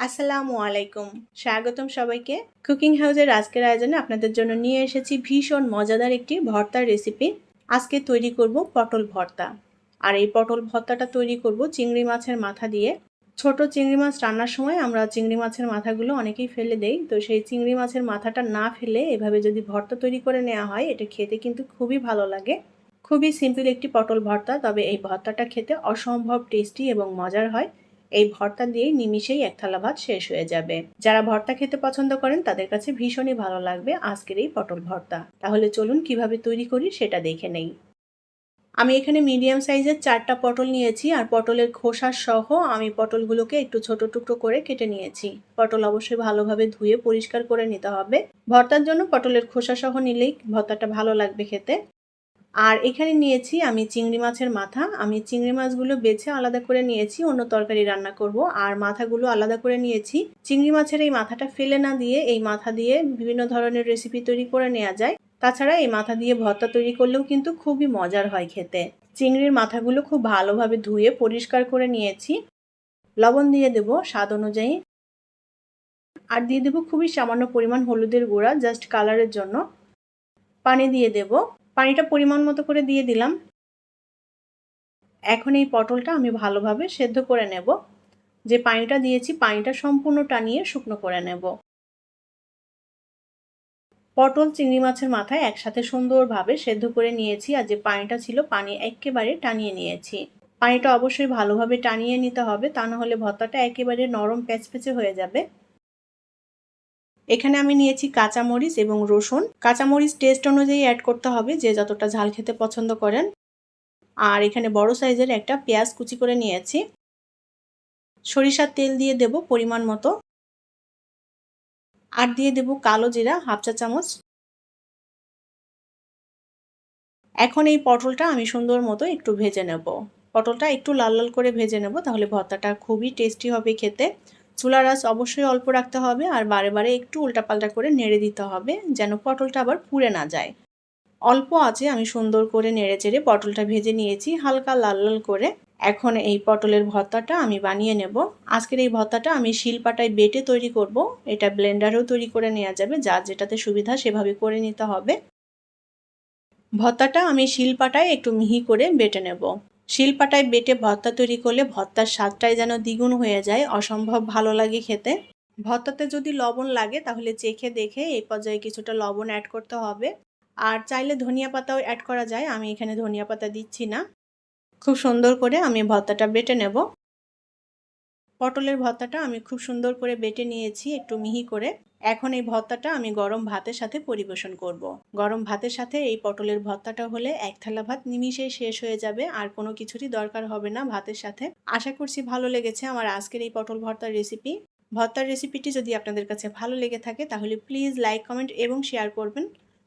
আসসালামু আলাইকুম। স্বাগতম সবাইকে। কুকিং হাউসের আজকের আয়োজনে আপনাদের জন্য নিয়ে এসেছি ভীষণ মজাদার একটি ভর্তার রেসিপি আজকে তৈরি করব পটল ভর্তা। আর এই পটল ভর্তাটা তৈরি করব চিংড়ি মাছের মাথা দিয়ে। ছোট চিংড়ি মাছ রান্নার সময় আমরা চিংড়ি মাছের মাথাগুলো অনেকেই ফেলে দেই। তো সেই চিংড়ি মাছের মাথাটা না ফেলে এভাবে যদি ভর্তা তৈরি করে নেওয়া হয়, এটা খেতে কিন্তু খুবই ভালো লাগে। খুবই সিম্পল একটি পটল ভর্তা, তবে এই ভর্তাটা খেতে অসম্ভব টেস্টি এবং মজার হয়। এই ভর্তা দিয়েই নিমিশেই এক থালা ভাত শেষ হয়ে যাবে। যারা ভর্তা খেতে পছন্দ করেন, তাদের কাছে ভীষণই ভালো লাগবে আজকের এই পটল ভর্তা। তাহলে চলুন কীভাবে তৈরি করি সেটা দেখে নেই। আমি এখানে মিডিয়াম সাইজের চারটা পটল নিয়েছি, আর পটলের খোসা সহ আমি পটলগুলোকে একটু ছোট টুকরো করে কেটে নিয়েছি। পটল অবশ্যই ভালোভাবে ধুয়ে পরিষ্কার করে নিতে হবে। ভর্তার জন্য পটলের খোসা সহ নিলেই ভর্তাটা ভালো লাগবে খেতে। আর এখানে নিয়েছি আমি চিংড়ি মাছের মাথা। আমি চিংড়ি মাছগুলো বেছে আলাদা করে নিয়েছি, অন্য তরকারি রান্না করব। আর মাথাগুলো আলাদা করে নিয়েছি। চিংড়ি মাছের এই মাথাটা ফেলে না দিয়ে এই মাথা দিয়ে বিভিন্ন ধরনের রেসিপি তৈরি করে নেওয়া যায়। তাছাড়া এই মাথা দিয়ে ভর্তা তৈরি করলেও কিন্তু খুবই মজার হয় খেতে। চিংড়ির মাথাগুলো খুব ভালোভাবে ধুয়ে পরিষ্কার করে নিয়েছি। লবণ দিয়ে দেব স্বাদ অনুযায়ী। আর দিয়ে দেবো খুবই সামান্য পরিমাণ হলুদের গুঁড়া জাস্ট কালারের জন্য। পানি দিয়ে দেব। পানিটা পরিমাণ মতো করে দিয়ে দিলাম। এখন এই পটলটা আমি ভালোভাবে সেদ্ধ করে নেব। যে পানিটা দিয়েছি, পানিটা সম্পূর্ণ টানিয়ে শুকনো করে নেব। পটল, চিংড়ি মাছের মাথায় একসাথে সুন্দরভাবে সেদ্ধ করে নিয়েছি আর যে পানিটা ছিল, পানি একেবারে টানিয়ে নিয়েছি। পানিটা অবশ্যই ভালোভাবে টানিয়ে নিতে হবে, তা না হলে ভর্তাটা একেবারে নরম প্যাচপ্যাচে হয়ে যাবে। এখানে আমি নিয়েছি কাঁচামরিচ এবং রসুন। কাঁচামরিচ টেস্ট অনুযায়ী অ্যাড করতে হবে যে যতটা ঝাল খেতে পছন্দ করেন। আর এখানে বড় সাইজের একটা পেঁয়াজ কুচি করে নিয়েছি। সরিষার তেল দিয়ে দেব পরিমাণ মতো। আর দিয়ে দেব কালো জিরা হাফ চা চামচ। এখন এই পটলটা আমি সুন্দর মতো একটু ভেজে নেব। পটলটা একটু লাল লাল করে ভেজে নেব, তাহলে ভর্তাটা খুবই টেস্টি হবে খেতে। চুলার আঁচ অবশ্যই অল্প রাখতে হবে আর বারে বারে একটু উল্টাপাল্টা করে নেড়ে দিতে হবে যেন পটলটা আবার পুড়ে না যায়। অল্প আছে আমি সুন্দর করে নেড়ে চেড়ে পটলটা ভেজে নিয়েছি, হালকা লাল লাল করে। এখন এই পটলের ভর্তাটা আমি বানিয়ে নেব। আজকের এই ভর্তাটা আমি শিলপাটায় বেটে তৈরি করব। এটা ব্লেন্ডারেও তৈরি করে নেওয়া যাবে, যার যেটাতে সুবিধা সেভাবে করে নিতে হবে। ভর্তাটা আমি শিলপাটায় একটু মিহি করে বেটে নেব। শিলপাটায় বেটে ভর্তা তৈরি করলে ভর্তার স্বাদটাই যেন দ্বিগুণ হয়ে যায়, অসম্ভব ভালো লাগে খেতে। ভর্তাতে যদি লবণ লাগে, তাহলে চেখে দেখে এই পর্যায়ে কিছুটা লবণ অ্যাড করতে হবে। আর চাইলে ধনিয়া পাতাও অ্যাড করা যায়, আমি এখানে ধনিয়া পাতা দিচ্ছি না। খুব সুন্দর করে আমি ভর্তাটা বেটে নেব। পটলের ভর্তাটা আমি খুব সুন্দর করে বেটে নিয়েছি একটু মিহি করে। এখন এই ভর্তাটা আমি গরম ভাতের সাথে পরিবেশন করব। গরম ভাতের সাথে এই পটলের ভর্তাটা হলে এক থালা ভাত নিমিশেই শেষ হয়ে যাবে, আর কোনো কিছুরই দরকার হবে না ভাতের সাথে। আশা করছি ভালো লেগেছে আমার আজকের এই পটল ভর্তার রেসিপি। ভর্তার রেসিপিটি যদি আপনাদের কাছে ভালো লেগে থাকে, তাহলে প্লিজ লাইক, কমেন্ট এবং শেয়ার করবেন।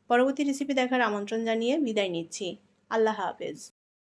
পরবর্তী রেসিপি দেখার আমন্ত্রণ জানিয়ে বিদায় নিচ্ছি। আল্লাহ হাফেজ।